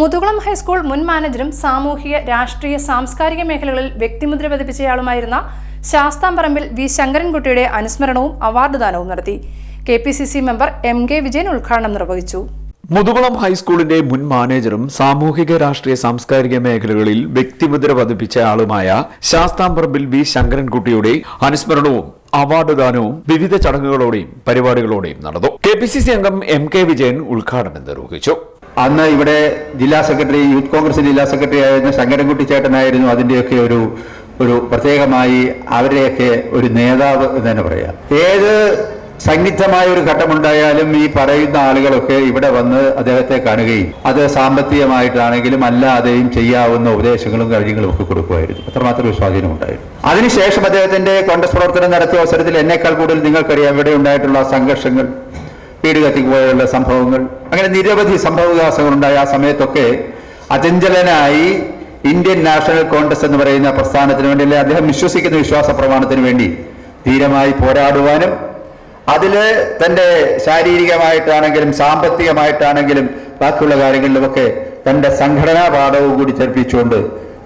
Muthukulam high school മുൻ മാനേജരും സാമൂഹിക രാഷ്ട്രീയ സാംസ്കാരിക മേഖലകളിൽ വ്യക്തിമുദ്ര പതിപ്പിച്ചയാളുമായിരുന്ന ശാസ്താംപറമ്പിൽ വി. ശങ്കരൻകുട്ടിയുടെ അനുസ്മരണവും അവാർഡ് ദാനവും നടത്തി. K P C C member M K Vijayan ഉദ്ഘാടനം നിർവഹിച്ചു. മുതുകുളം ഹൈസ്കൂളിന്റെ മുൻ മാനേജറും സാമൂഹിക രാഷ്ട്രീയ സാംസ്കാരിക മേഖലകളിൽ വ്യക്തിമുദ്ര പതിപ്പിച്ച ആളുമായ ശാസ്താംപറമ്പിൽ വി. ശങ്കരൻകുട്ടിയുടെ അനുസ്മരണവും അവാർഡ് ദാനവും വിവിധ ചടങ്ങുകളോടെയും പരിപാടികളോടെയും നടന്നു. കെ അംഗം എം കെ വിജയൻ ഉദ്ഘാടനം നിർവഹിച്ചു. അന്ന് ഇവിടെ ജില്ലാ സെക്രട്ടറി യൂത്ത് കോൺഗ്രസ് ജില്ലാ സെക്രട്ടറി ആയിരുന്ന ശങ്കരൻകുട്ടി ചേട്ടനായിരുന്നു അതിന്റെയൊക്കെ ഒരു ഒരു പ്രത്യേകമായി അവരുടെയൊക്കെ ഒരു നേതാവ് എന്ന് തന്നെ പറയാം. ഏത് സന്നിഗ്ധമായ ഒരു ഘട്ടമുണ്ടായാലും ഈ പറയുന്ന ആളുകളൊക്കെ ഇവിടെ വന്ന് അദ്ദേഹത്തെ കാണുകയും അത് സാമ്പത്തികമായിട്ടാണെങ്കിലും അല്ലാതെയും ചെയ്യാവുന്ന ഉപദേശങ്ങളും കാര്യങ്ങളും ഒക്കെ കൊടുക്കുമായിരുന്നു. അത്രമാത്രം സ്വാധീനമുണ്ടായിരുന്നു അതിനുശേഷം അദ്ദേഹത്തിന്റെ കോൺഗ്രസ് പ്രവർത്തനം നടത്തിയ അവസരത്തിൽ എന്നേക്കാൾ കൂടുതൽ നിങ്ങൾക്കറിയാം ഇവിടെ ഉണ്ടായിട്ടുള്ള സംഘർഷങ്ങൾ. വീട് കത്തിപ്പോയുള്ള സംഭവങ്ങൾ. അങ്ങനെ നിരവധി സംഭവവികാസങ്ങൾ ഉണ്ടായ ആ സമയത്തൊക്കെ അചഞ്ചലനായി ഇന്ത്യൻ നാഷണൽ കോൺഗ്രസ് എന്ന് പറയുന്ന പ്രസ്ഥാനത്തിന് വേണ്ടി അല്ലെ അദ്ദേഹം വിശ്വസിക്കുന്ന വിശ്വാസ പ്രമാണത്തിന് വേണ്ടി ധീരമായി പോരാടുവാനും അതിൽ തന്റെ ശാരീരികമായിട്ടാണെങ്കിലും സാമ്പത്തികമായിട്ടാണെങ്കിലും ബാക്കിയുള്ള കാര്യങ്ങളിലുമൊക്കെ തന്റെ സംഘടനാ പാഠവും കൂടി ചേർപ്പിച്ചുകൊണ്ട്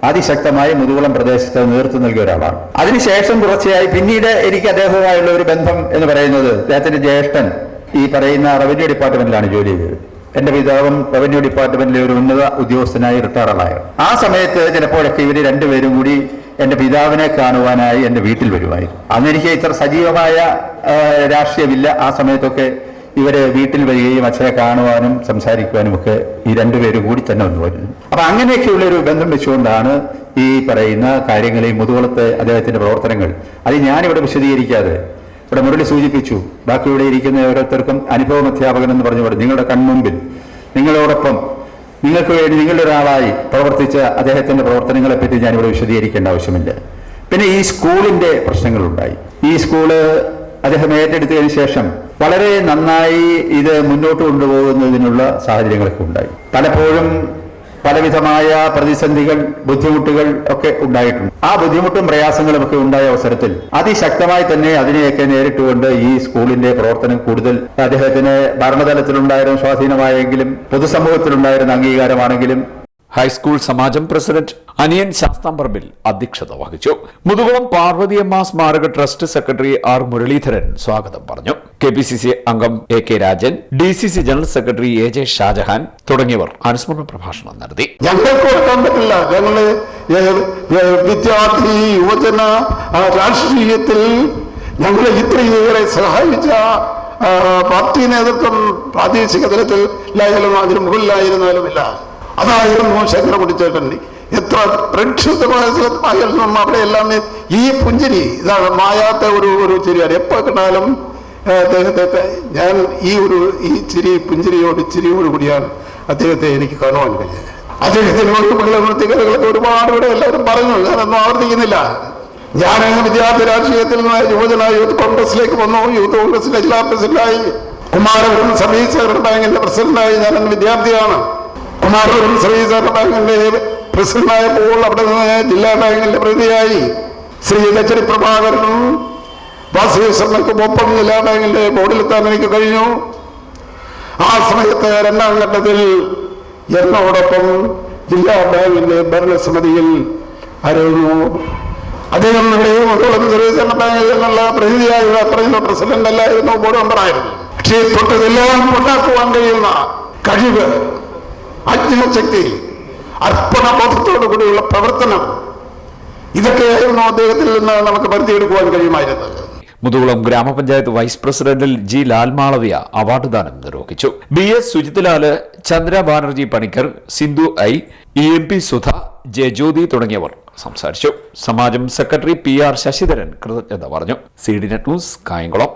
അതിശക്തമായി മുതുകുളം പ്രദേശത്ത് നേതൃത്വം നൽകിയ ഒരാളാണ്. അതിനുശേഷം തുടർച്ചയായി പിന്നീട് എനിക്ക് അദ്ദേഹവുമായുള്ള ഒരു ബന്ധം എന്ന് പറയുന്നത് അദ്ദേഹത്തിന്റെ ജ്യേഷ്ഠൻ ഈ പറയുന്ന റവന്യൂ ഡിപ്പാർട്ട്മെന്റിലാണ് ജോലി ചെയ്തത്. എന്റെ പിതാവും റവന്യൂ ഡിപ്പാർട്ട്മെന്റിലെ ഒരു ഉന്നത ഉദ്യോഗസ്ഥനായി റിട്ടയറായ ആ സമയത്ത് ചിലപ്പോഴൊക്കെ ഇവർ രണ്ടുപേരും കൂടി എന്റെ പിതാവിനെ കാണുവാനായി എന്റെ വീട്ടിൽ വരുമായിരുന്നു. അന്ന് എനിക്ക് ഇത്ര സജീവമായ രാഷ്ട്രീയമില്ല. ആ സമയത്തൊക്കെ ഇവരെ വീട്ടിൽ വരികയും അച്ഛനെ കാണുവാനും സംസാരിക്കുവാനും ഒക്കെ ഈ രണ്ടുപേരും കൂടി തന്നെ വന്നു വരുന്നു അപ്പൊ അങ്ങനെയൊക്കെയുള്ള ഒരു ബന്ധം വെച്ചുകൊണ്ടാണ് ഈ പറയുന്ന കാര്യങ്ങൾ ഈ മുതുകുളത്തെ അദ്ദേഹത്തിന്റെ പ്രവർത്തനങ്ങൾ. അത് ഞാനിവിടെ വിശദീകരിക്കാതെ ഇവിടെ മുരളി സൂചിപ്പിച്ചു ബാക്കി ഇവിടെ ഇരിക്കുന്ന ഓരോരുത്തർക്കും അനുഭവം അധ്യാപകൻ എന്ന് പറഞ്ഞുകൊണ്ട് നിങ്ങളുടെ കൺമുമ്പിൽ നിങ്ങളോടൊപ്പം നിങ്ങൾക്ക് വേണ്ടി നിങ്ങളുടെ ഒരാളായി പ്രവർത്തിച്ച പറ്റി ഞാനിവിടെ വിശദീകരിക്കേണ്ട ആവശ്യമില്ല. പിന്നെ ഈ സ്കൂളിന്റെ പ്രശ്നങ്ങളുണ്ടായി. ഈ സ്കൂൾ അദ്ദേഹം ഏറ്റെടുത്തതിന് ശേഷം വളരെ നന്നായി ഇത് മുന്നോട്ട് കൊണ്ടുപോകുന്നതിനുള്ള സാഹചര്യങ്ങളൊക്കെ ഉണ്ടായി. പലപ്പോഴും പലവിധമായ പ്രതിസന്ധികൾ ബുദ്ധിമുട്ടുകൾ ഒക്കെ ഉണ്ടായിട്ടുണ്ട്. ആ ബുദ്ധിമുട്ടും പ്രയാസങ്ങളും ഒക്കെ ഉണ്ടായ അവസരത്തിൽ അതിശക്തമായി തന്നെ അതിനെയൊക്കെ നേരിട്ടുകൊണ്ട് ഈ സ്കൂളിന്റെ പ്രവർത്തനം കൂടുതൽ അദ്ദേഹത്തിന് ഭരണതലത്തിലുണ്ടായിരുന്ന സ്വാധീനമായെങ്കിലും പൊതുസമൂഹത്തിലുണ്ടായിരുന്ന അംഗീകാരമാണെങ്കിലും ഹൈസ്കൂൾ സമാജം പ്രസിഡന്റ് അനിയൻ ശാസ്താംപറമ്പിൽ അധ്യക്ഷത വഹിച്ചു. മുതുകുളം പാർവതിയമ്മ സ്മാരക ട്രസ്റ്റ് സെക്രട്ടറി ആർ മുരളീധരൻ സ്വാഗതം പറഞ്ഞു. കെ പി സി സി അംഗം A K Rajan D C C general secretary A J Shajahan തുടങ്ങിയവർ അനുസ്മരണ പ്രഭാഷണം നടത്തി. ഞങ്ങൾക്ക് കൊടുക്കാൻ പറ്റില്ല ഞങ്ങൾ വിദ്യാർത്ഥി യുവജന രാഷ്ട്രീയത്തിൽ ഞങ്ങളെ ഇത്രയേറെ സഹായിച്ച പാർട്ടി നേതൃത്വം പ്രാദേശിക തലത്തിൽ ലായാലും അതിന് മുകളിലായിരുന്നാലും ഇല്ല അതായിരുന്നു ശങ്കര ചേട്ടൻ എത്ര പ്രക്ഷുബ്ധമായ സ്ഥലത്തായാലും അവിടെ എല്ലാം ഈ പുഞ്ചിരി ഇതാണ് മായാത്ത ഒരു ഒരു ചിരിയാണ് എപ്പോ കണ്ടാലും അദ്ദേഹത്തെ ഞാൻ ഈ ഒരു ഈ ചിരി പുഞ്ചിരിയോട് ചിരിയോട് കൂടിയാണ് അദ്ദേഹത്തെ എനിക്ക് കാണുവാൻ കഴിഞ്ഞത്. അദ്ദേഹത്തിനോട് വൃത്തികളൊക്കെ ഒരുപാട് ഇവിടെ എല്ലാവരും പറഞ്ഞു. ഞാനൊന്നും ആവർത്തിക്കുന്നില്ല. ഞാൻ വിദ്യാർത്ഥി രാഷ്ട്രീയത്തിൽ നിന്ന് യുവജന യൂത്ത് കോൺഗ്രസിലേക്ക് വന്നു. യൂത്ത് കോൺഗ്രസിന്റെ ജില്ലാ പ്രസിഡന്റായി. കുമാരപുരം സർവീസ് സഹകരണ ബാങ്കിന്റെ പ്രസിഡന്റായി ഞാൻ വിദ്യാർത്ഥിയാണ്. കുമാരപുരം സർവീസ് സഹകരണ ബാങ്കിന്റെ പ്രസിഡന്റായപ്പോൾ അവിടെ നിന്ന് ജില്ലാ ബാങ്കിന്റെ പ്രതിനിധിയായി. ശ്രീ ലച്ചടി പ്രഭാകരനും വാസുദേവ്ശർമ്മയ്ക്കും ഒപ്പം ജില്ലാ ബാങ്കിന്റെ ബോർഡിലെത്താൻ എനിക്ക് കഴിഞ്ഞു. ആ സമയത്ത് രണ്ടാം ഘട്ടത്തിൽ എന്നോടൊപ്പം ജില്ലാ ബാങ്കിന്റെ ഭരണസമിതിയിൽ ആരോഗ്യ അദ്ദേഹം ഇവിടെയും മുതലും സർവീസ് ബാങ്കിൽ നിന്നുള്ള പ്രതിനിധിയായി പറയുന്ന പ്രസിഡന്റ് അല്ലായിരുന്നു ബോർഡ് മെമ്പറായിരുന്നു പക്ഷേ തൊട്ടതെല്ലാം ഉണ്ടാക്കുവാൻ കഴിയുന്ന കഴിവ് അജ്ഞശക്തി അർപ്പണബോധത്തോടു കൂടിയുള്ള പ്രവർത്തനം ഇതൊക്കെയായിരുന്നു അദ്ദേഹത്തിൽ നിന്ന് നമുക്ക് പരിധിയെടുക്കുവാൻ കഴിയുമായിരുന്നത്. മുതുകുളം ഗ്രാമപഞ്ചായത്ത് വൈസ് പ്രസിഡന്റിൽ ജി ലാൽമാളവിയ അവാർഡ് ദാനം നിർവഹിച്ചു. B S Sujithlal Chandra Banerjee Panicker Sindhu I E M P Sudha J Jyothi തുടങ്ങിയവർ സംസാരിച്ചു. സമാജം സെക്രട്ടറി പി ആർ ശശിധരൻ കൃതജ്ഞത പറഞ്ഞു. C D net news Kayamkulam.